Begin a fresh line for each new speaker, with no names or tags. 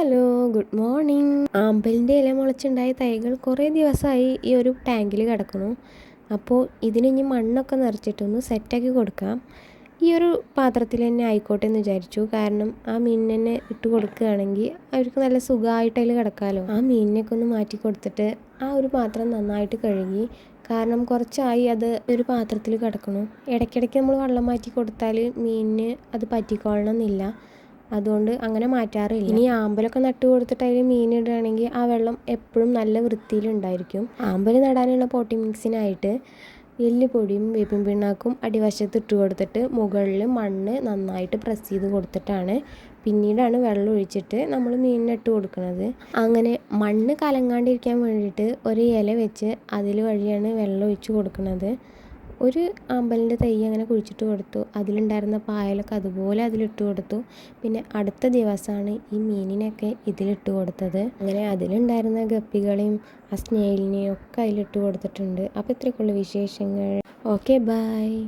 Hello good morning. ആമ്പലിന്റെ ഇല മുളച്ചുണ്ടായ തൈകൾ കുറേ ദിവസമായി ഈ ഒരു ടാങ്കിൽ കിടക്കുന്നു. അപ്പോൾ ഇതിന് ഇനി മണ്ണൊക്കെ നിറച്ചിട്ടൊന്ന് സെറ്റാക്കി കൊടുക്കാം. ഈ ഒരു പാത്രത്തിൽ തന്നെ ആയിക്കോട്ടെ എന്ന് വിചാരിച്ചു. കാരണം ആ മീനിനെ ഇട്ട് കൊടുക്കുകയാണെങ്കിൽ അവർക്ക് നല്ല സുഖമായിട്ട് അതിൽ കിടക്കാമല്ലോ ആ മീനിനൊക്കെ ഒന്ന് മാറ്റി കൊടുത്തിട്ട് ആ ഒരു പാത്രം നന്നായിട്ട് കഴുകി. കാരണം കുറച്ചായി അത് ഒരു പാത്രത്തിൽ കിടക്കണം ഇടയ്ക്കിടയ്ക്ക് നമ്മൾ വെള്ളം മാറ്റി കൊടുത്താൽ മീനിന് അത് പറ്റിക്കൊള്ളണം എന്നില്ല അതുകൊണ്ട് അങ്ങനെ മാറ്റാറില്ല. ഇനി ആമ്പലൊക്കെ നട്ടു കൊടുത്തിട്ട് അതിൽ മീൻ ഇടുകയാണെങ്കിൽ ആ വെള്ളം എപ്പോഴും നല്ല വൃത്തിയിലുണ്ടായിരിക്കും ആമ്പൽ നടാനുള്ള പോട്ടി മിക്സിനായിട്ട് എല്ലുപൊടിയും വേപ്പിൻ പിണ്ണാക്കും അടിവശത്ത് ഇട്ട് കൊടുത്തിട്ട് മുകളിൽ മണ്ണ് നന്നായിട്ട് പ്രസ് ചെയ്ത് കൊടുത്തിട്ടാണ് പിന്നീടാണ് വെള്ളം ഒഴിച്ചിട്ട് നമ്മൾ മീനിനിട്ട് കൊടുക്കുന്നത്. അങ്ങനെ മണ്ണ് കലങ്ങാണ്ടിരിക്കാൻ വേണ്ടിയിട്ട് ഒരു ഇല വെച്ച് അതിൽ വഴിയാണ് വെള്ളം ഒഴിച്ച് കൊടുക്കുന്നത്. ഒരു അമ്പലിന്റെ തൈ അങ്ങനെ കുഴിച്ചിട്ട് കൊടുത്തു. അതിലുണ്ടായിരുന്ന പായലൊക്കെ അതുപോലെ അതിലിട്ട് കൊടുത്തു. പിന്നെ അടുത്ത ദിവസമാണ് ഈ മീനിനെയൊക്കെ ഇതിലിട്ട് കൊടുത്തത്. അങ്ങനെ അതിലുണ്ടായിരുന്ന ഗപ്പികളെയും ആ സ്നേഹിലിനെയും ഒക്കെ അതിലിട്ട് കൊടുത്തിട്ടുണ്ട്. അപ്പോൾ ഇത്രയൊക്കെയുള്ള വിശേഷങ്ങൾ. Okay bye.